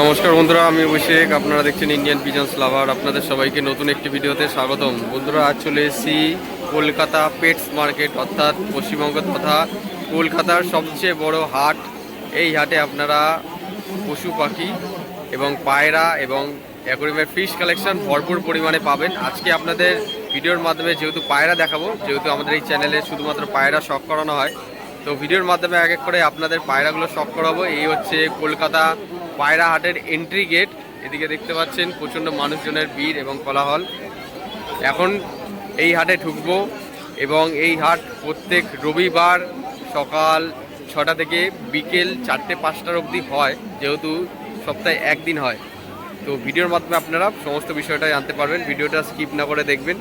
নমস্কার বন্ধুরা, আমি অভিষেক। আপনারা দেখছেন ইন্ডিয়ান পিজন্স লাভার আপনাদের সবাইকে নতুন একটি ভিডিওতে স্বাগতম। বন্ধুরা, আজ চলে এসেছি কলকাতা পেটস মার্কেট অর্থাৎ পশ্চিমবঙ্গ তথা কলকাতার সবচেয়ে বড় হাট। এই হাটে আপনারা পশু পাখি এবং পায়রা এবং অ্যাকোরিয়ামের ফিশ কালেকশন ভরপুর পরিমাণে পাবেন। আজকে আপনাদের ভিডিওর মাধ্যমে যেহেতু পায়রা দেখাবো, যেহেতু আমাদের এই চ্যানেলে শুধুমাত্র পায়রা শখ করানো হয়, তো ভিডিওর মাধ্যমে এক এক করে আপনাদের পায়রাগুলো শখ করাবো। এই হচ্ছে কলকাতা পায়রা হাটের এন্ট্রি গেট এদিকে দেখতে পাচ্ছেন প্রচণ্ড মানুষজনের ভিড় এবং কোলাহল। এখন এই হাটে ঢুকবো এবং এই হাট প্রত্যেক রবিবার সকাল ছটা থেকে বিকেল চারটে পাঁচটার অবধি হয়, যেহেতু সপ্তাহে একদিন হয়। তো ভিডিওর মাধ্যমে আপনারা সমস্ত বিষয়টা জানতে পারবেন। ভিডিওটা স্কিপ না করে দেখবেন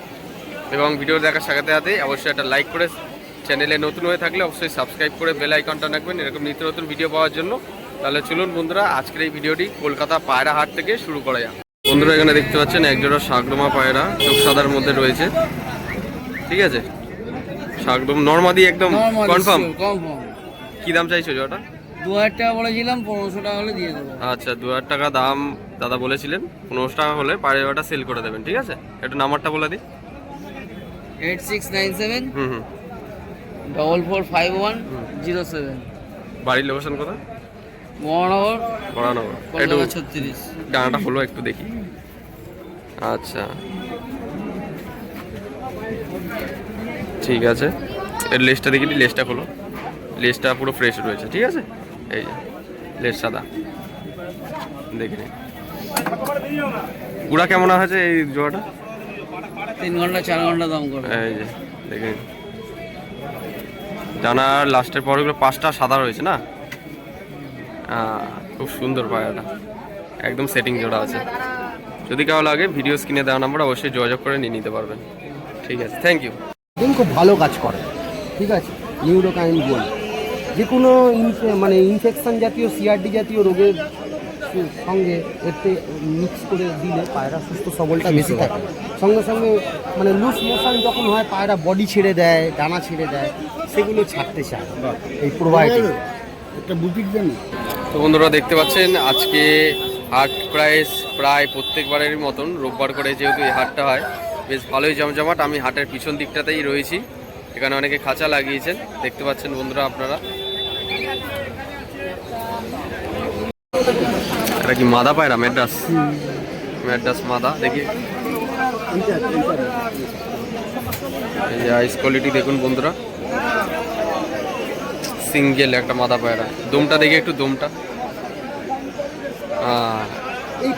এবং ভিডিও দেখার সাথে সাথে অবশ্যই একটা লাইক করে চ্যানেলে নতুন হয়ে থাকলে অবশ্যই সাবস্ক্রাইব করে বেল আইকনটা রাখবেন। এরকম নিত্য নতুন ভিডিও পাওয়ার জন্য। তাহলে চলুন বন্ধুরা আজকের এই ভিডিওটি কলকাতা পায়রা হাট থেকে শুরু করা যাক। বন্ধুরা এখানে দেখতে পাচ্ছেন একজোড়া শাকডোমা পায়রা চোখ সাদার মধ্যে রয়েছে। ঠিক আছে? শাকডোম নর্মাদি একদম কনফার্ম? কি দাম চাইছো জোড়াটা? দু হাজার টাকা বলেছিলাম পনেরোশো টাকা হলে দিয়ে দেবো। আচ্ছা দু হাজার টাকা দাম দাদা বলেছিলেন পনেরোশো টাকা হলে পায়রাটা সেল করে দেবেন ঠিক আছে? একটু নাম্বারটা বলে দিই। Eight six nine seven hmm hmm. Double four five one zero seven. বাড়ির লোকেশন কোথায়? মহানগর। বড়ানগর একটু ছত্রিশ। ডানাটা হলো একটু দেখি। আচ্ছা। ঠিক আছে। এর লেসটা দেখি লেসটা খোলো। লেসটা পুরো ফ্রেশ রয়েছে ঠিক আছে? এই যে লেস সাদা। দেখে নিন গুড়া কেমন আছে এই জোড়াটা তিন ঘণ্টা চার ঘণ্টা দাম করে। এই যে দেখে নিন ডানার লাস্টের পরগুলো পাঁচটা সাদা রয়েছে না? খুব সুন্দর পায়রাটা। একদম সেটিং জোড়া আছে। যদি কারও লাগে ভিডিও স্ক্রিনে দেওয়া নাম্বার অবশ্যই যোগাযোগ করে নিয়ে নিতে পারবেন। ঠিক আছে থ্যাংক ইউ দিন খুব ভালো কাজ করে। ঠিক আছে নিউরোকাইন বল যে কোনো ইনফে- মানে ইনফেকশন জাতীয় সিআরডি জাতীয় রোগের সঙ্গে এতে মিক্স করে দিলে পায়রা সুস্থ সবলটা বেশি থাকে। সঙ্গে সঙ্গে মানে লুজ মোশন যখন হয় পায়রা বডি ছেড়ে দেয় ডানা ছেড়ে দেয় সেগুলো ছাড়তে চায়। এই প্রোভাইডিং একটা বুটিক জানি? তো বন্ধুরা দেখতে পাচ্ছেন, আজকে হাট প্রাইস প্রায় প্রত্যেকবারের মতন রোববার করে যেহেতু এই হাটটা হয়, বেশ ভালোই জমজমাট। আমি হাটের পিছন দিকটাতেই রয়েছি। এখানে অনেকে খাঁচা লাগিয়েছেন। দেখতে পাচ্ছেন বন্ধুরা আপনারা। এটা কি মাদা পায়রা মেড্রাস মেড্রাস মাদা, দেখি। এই আইস কোয়ালিটি দেখুন বন্ধুরা। সিঙ্গেল একটা মাদা পায়রা। দমটা দেখি একটু, দমটা।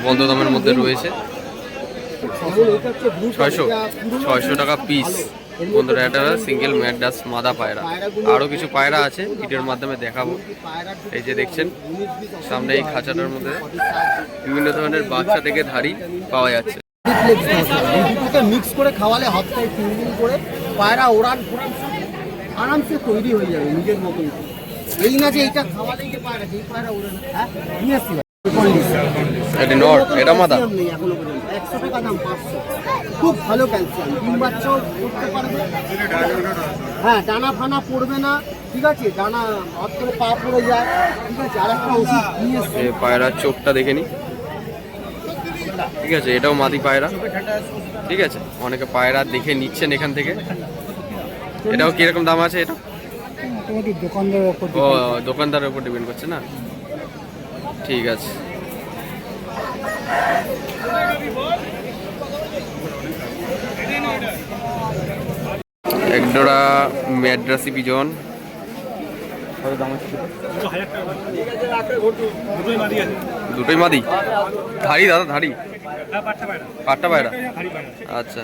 বন্ধ দামের মধ্যে রয়েছে। ছয়শো ছয়শো টাকা পিস বন্ধুরা, এটা সিঙ্গেল ম্যাডাস মাদা পায়রা। আরও কিছু পায়রা আছে, ভিডিওর মাধ্যমে দেখাবো। এই যে দেখছেন, সামনে এই খাঁচাটার মধ্যে বিভিন্ন ধরনের বাচ্চা থেকে ধাড়ি পাওয়া যাচ্ছে। মিক্স করে খাওয়ালে হপ্তায় তিন দিন করে পায়রা ওড়ান আরামসে তৈরি হয়ে যাবে নিজের মতন এই না যে এটা খাওয়ালেই যে পায়রা সেই পায়রা ওড়ে না। হ্যাঁ? নিয়ে আসছি ভাই। এটা নর এটা মাদা? এখনও পর্যন্ত। একশো টাকা দাম পাঁচশো। খুব ভালো ক্যালসিয়াম। ডিম বাচ্চাও করতে পারবে। হ্যাঁ ডানা ফানা পড়বে না। ঠিক আছে? ডানা করে পা পড়ে যায়। ঠিক আছে? আর একটা ওষুধ নিয়ে এসছি পায়রার চোখটা দেখে নি। ঠিক আছে? এটাও মাদি পায়রা। ঠিক আছে? অনেকে পায়রা দেখে নিচ্ছেন এখান থেকে। এটাও কীরকম দাম আছে? এটা মোটামুটি দোকানদারের ওপর ও দোকানদারের উপর ডিপেন্ড করছে না? ঠিক আছে। একডোরা ম্যাড্রাসি পিজন। দুটোই মাদি? ধাড়ি দাদা ধাড়ি? পাট্টা পায়রা। আচ্ছা।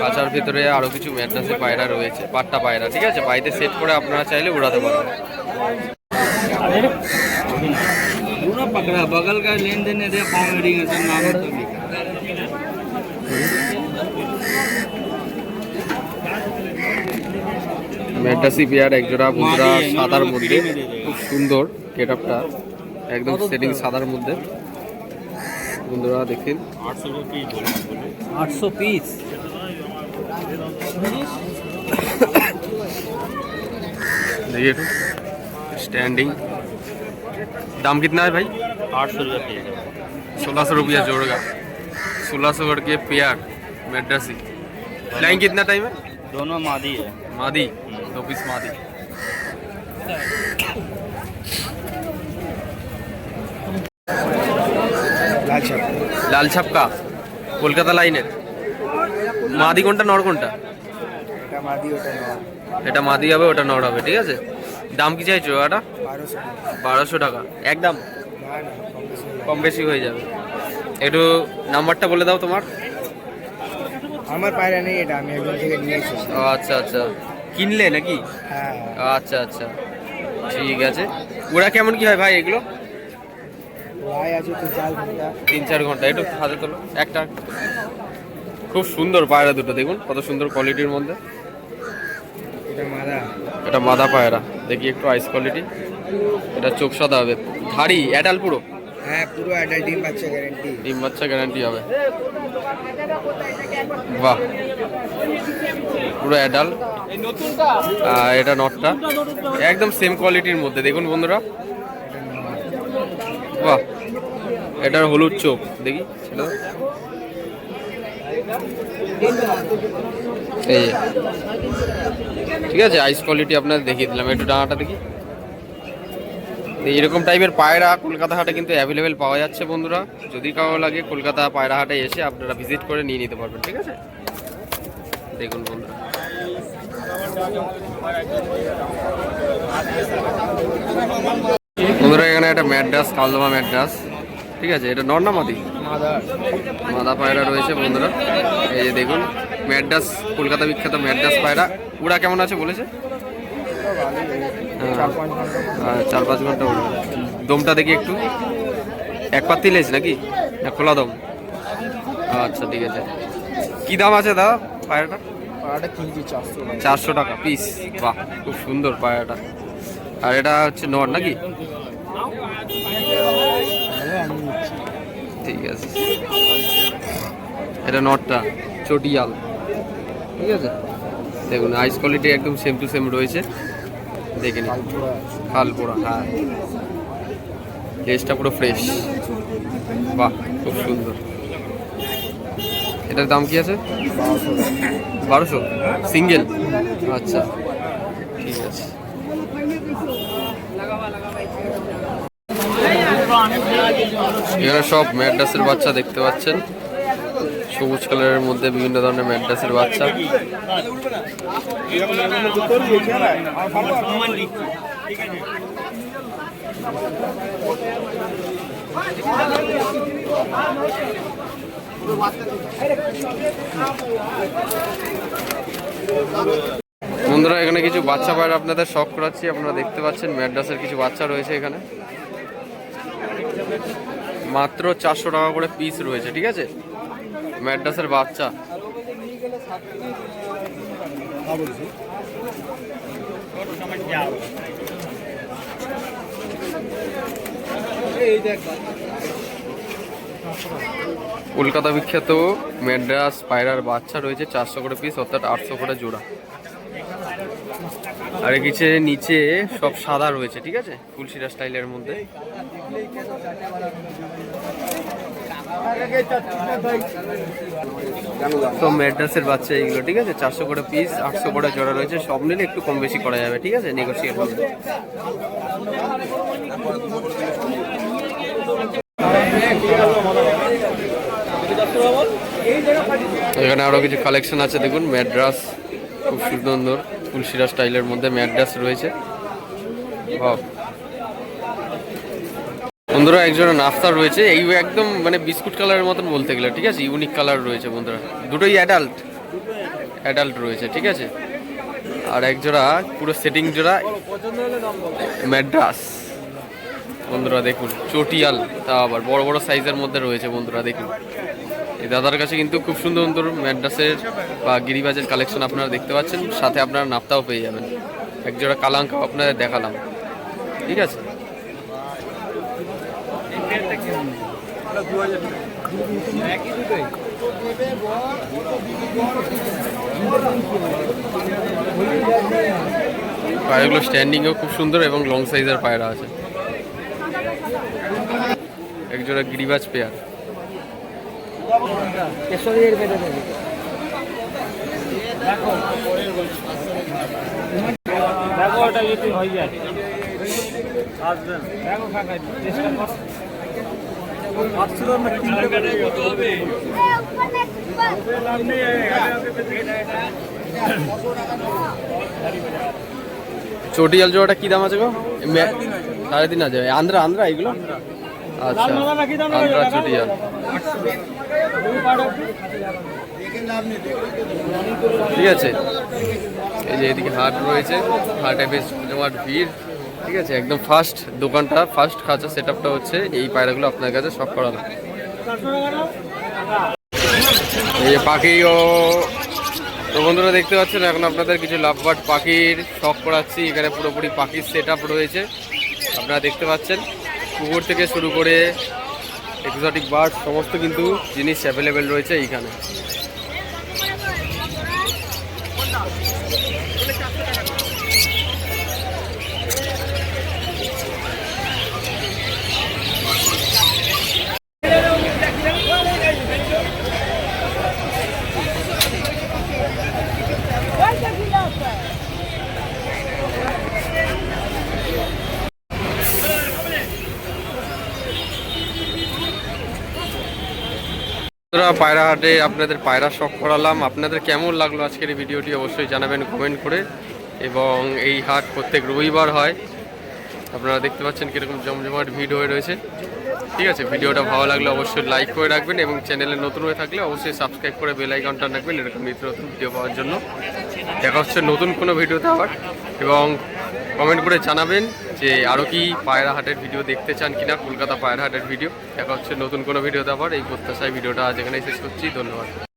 কাঁচার ভিতরে আরও কিছু ম্যাট্রাসে পায়রা রয়েছে পাট্টা পায়রা ঠিক আছে? বাড়িতে সেট করে আপনারা চাইলে উড়াতে পারবেন। पूरा পেয়ার একজোড়া সাদার মধ্যে খুব সুন্দর গেট একদম সেটিং সাদার মধ্যে। বন্ধুরা দেখেন आठ सौ पीस देखिए एकटू स्टैंडिंग दाम कितना है भाई आठ सौ रुपये पीस सोलह सौ रुपया जोड़ेगा सोलह सौ करके पेयर मेड्रासी लाइन कितना टाइम है दोनों मादी है मादी दो पीस मादी লাল ছাপকা কলকাতা লাইনের। মাদি কোনটা নর কোনটা? এটা মাদি হবে ওটা নর হবে ঠিক আছে? দাম কি চাইছো ওটা বারোশো টাকা। একদম? কম বেশি হয়ে যাবে। একটু নাম্বারটা বলে দাও তোমার। আমার পায়রা নেই এটা আমি একজন থেকে নিয়ে এসেছি। ও আচ্ছা আচ্ছা। কিনলে নাকি? হ্যাঁ। আচ্ছা আচ্ছা। ঠিক আছে। ওরা কেমন কি হয় ভাই এগুলো? তিন চার ঘণ্টা একটু হাতে তোলো। একটা। খুব সুন্দর পায়রা দুটো দেখুন কত সুন্দর কোয়ালিটির মধ্যে। এটা মাদা। পায়রা। দেখি একটু আইস কোয়ালিটি এটা চোখ সাদা হবে। ধাড়ি অ্যাডাল পুরো? হ্যাঁ পুরো অ্যাডাল্ট ডিম বাচ্চা গ্যারেন্টি ডিম বাচ্চা গ্যারান্টি হবে। বাহ। পুরো অ্যাডাল এটা নটটা। একদম সেম কোয়ালিটির মধ্যে। দেখুন বন্ধুরা। বাহ। এটার হলুদ চোখ, দেখি দাও। এই ঠিক আছে আইস কোয়ালিটি আপনাদের দেখিয়ে দিলাম, একটু ডানাটা দেখি। তো এইরকম টাইপের পায়রা কলকাতা হাটে কিন্তু অ্যাভেলেবেল পাওয়া যাচ্ছে বন্ধুরা। যদি কারও লাগে কলকাতা পায়রা হাটে এসে আপনারা ভিজিট করে নিয়ে নিতে পারবেন, ঠিক আছে? দেখুন বন্ধুরা। বন্ধুরা, এখানে একটা ম্যাড্রাস, কালদমা ম্যাড্রাস। ঠিক আছে এটা নর না মাদি? পায়রা রয়েছে বন্ধুরা। এই যে দেখুন ম্যাড্রাস কলকাতা বিখ্যাত ম্যাড্রাস পায়রা। উড়া কেমন আছে বলেছে? হ্যাঁ। চার পাঁচ ঘণ্টা উড়বে দমটা দেখি একটু। এক পাত্তি লেজ নাকি? না খোলা দম। আচ্ছা ঠিক আছে। কি দাম আছে দাদা পায়রাটা পায়রাটা কিনছি চারশো চারশো টাকা পিস। বাহ খুব সুন্দর পায়রাটা। আর এটা হচ্ছে নর নাকি? ঠিক আছে। এটা নটটা, চটিয়াল। ঠিক আছে? দেখুন আইস কোয়ালিটি একদম সেম টু সেম রয়েছে। দেখে নিন। খাল পোড়া হ্যাঁ লেজটা পুরো ফ্রেশ বাহ, খুব সুন্দর। এটার দাম কি আছে? বারোশো? সিঙ্গেল আচ্ছা। ঠিক আছে। এখানে সব ম্যাড্রাসের বাচ্চা দেখতে পাচ্ছেন। সবুজ কালারের মধ্যে বিভিন্ন ধরনের ম্যাড্রাসের বাচ্চা। বন্ধুরা, এখানে কিছু বাচ্চা পায়রা আপনাদের শখ করাচ্ছি। আপনারা দেখতে পাচ্ছেন ম্যাড্রাসের কিছু বাচ্চা রয়েছে এখানে। মাত্র চারশো টাকা করে পিস রয়েছে, ঠিক আছে? ম্যাড্রাসের বাচ্চা। কলকাতা বিখ্যাত ম্যাড্রাস পায়রার বাচ্চা রয়েছে, চারশো করে পিস অর্থাৎ আটশো করে জোড়া। আর কিছু নিচে সব সাদা রয়েছে, ঠিক আছে? ফুলশিরা স্টাইলের মধ্যে। তো ম্যাড্রাসের বাচ্চা এইগুলো, ঠিক আছে? চারশো করে পিস আটশো করে জোড়া রয়েছে, সব নিলে একটু কম বেশি করা যাবে, ঠিক আছে? নেগোসিয়েট হবে। এখানে আরও কিছু কালেকশন আছে, দেখুন ম্যাড্রাস খুব সুন্দর ফুলশিরা স্টাইলের মধ্যে ম্যাড্রাস রয়েছে। Wow. বন্ধুরা একজনের নাস্তা রয়েছে। এই একদম মানে বিস্কুট কালারের মতন বলতে গেলে, ঠিক আছে? ইউনিক কালার রয়েছে বন্ধুরা। দুটোই অ্যাডাল্ট অ্যাডাল্ট রয়েছে, ঠিক আছে? আর এক জোড়া, পুরো সেটিং জোড়া ম্যাড্রাস বন্ধুরা, দেখুন, চটিয়াল তা আবার বড় বড় সাইজের মধ্যে রয়েছে বন্ধুরা, দেখুন। এই দাদার কাছে কিন্তু খুব সুন্দর সুন্দর ম্যাড্রাসের বা গিরিবাজের কালেকশন আপনারা দেখতে পাচ্ছেন। সাথে আপনারা নাপ্তাও পেয়ে যাবেন। একজোড়া কালাঙ্কাও আপনাদের দেখালাম। ঠিক আছে? পায়রাগুলো স্ট্যান্ডিংও খুব সুন্দর এবং লং সাইজের পায়রা আছে। একজোড়া গিরিবাজ পেয়ার। দেখো। ওটা যদি হয়ে যায়। আসবেন। দেখো কাকা চেষ্টা কর। চটিয়াল জোড়াটা কি দাম আছে গো? সাড়ে তিন হাজার। আন্ধ্রা আন্ধ্রা এগুলো? আচ্ছা। চটিয়াল ঠিক আছে। এই যে এদিকে হাট রয়েছে। হাটে বেশ জমাট ভিড়। ঠিক আছে, একদম ফার্স্ট দোকানটা ফার্স্ট খাঁচা সেট হচ্ছে এই পায়রাগুলো আপনার কাছে সব করানো। এই যে পাখি ও তো বন্ধুরা দেখতে পাচ্ছেন, এখন আপনাদের কিছু লাভবাট পাখির শখ করাচ্ছি। এখানে পুরোপুরি পাখির সেট রয়েছে। আপনারা দেখতে পাচ্ছেন কুকুর থেকে শুরু করে এক্সোটিক বার্ড সমস্ত কিন্তু জিনিস অ্যাভেলেবেল রয়েছে এইখানে। বন্ধুরা পায়রা হাটে আপনাদের পায়রা শখ করালাম। আপনাদের কেমন লাগল আজকের এই ভিডিওটি অবশ্যই জানাবেন কমেন্ট করে। এবং এই হাট প্রত্যেক রবিবার হয়। আপনারা দেখতে পাচ্ছেন কীরকম জমজমাট ভিড় হয়ে রয়েছে। ঠিক আছে, ভিডিওটা ভালো লাগলে অবশ্যই লাইক করে রাখবেন এবং চ্যানেলে নতুন হয়ে থাকলে অবশ্যই সাবস্ক্রাইব করে বেল আইকনটা রাখবেন, এরকম নিত্য নতুন ভিডিও পাওয়ার জন্য। দেখা হচ্ছে নতুন কোনো ভিডিওতে আবার। এবং কমেন্ট করে জানাবেন যে আরও কি পায়রাহাটের ভিডিও দেখতে চান কিনা, কলকাতা পায়রাহাটের ভিডিও দেখা হচ্ছে নতুন কোনো ভিডিওতে আবার। এই প্রত্যাশায় ভিডিওটা আজ এখানেই শেষ করছি। ধন্যবাদ।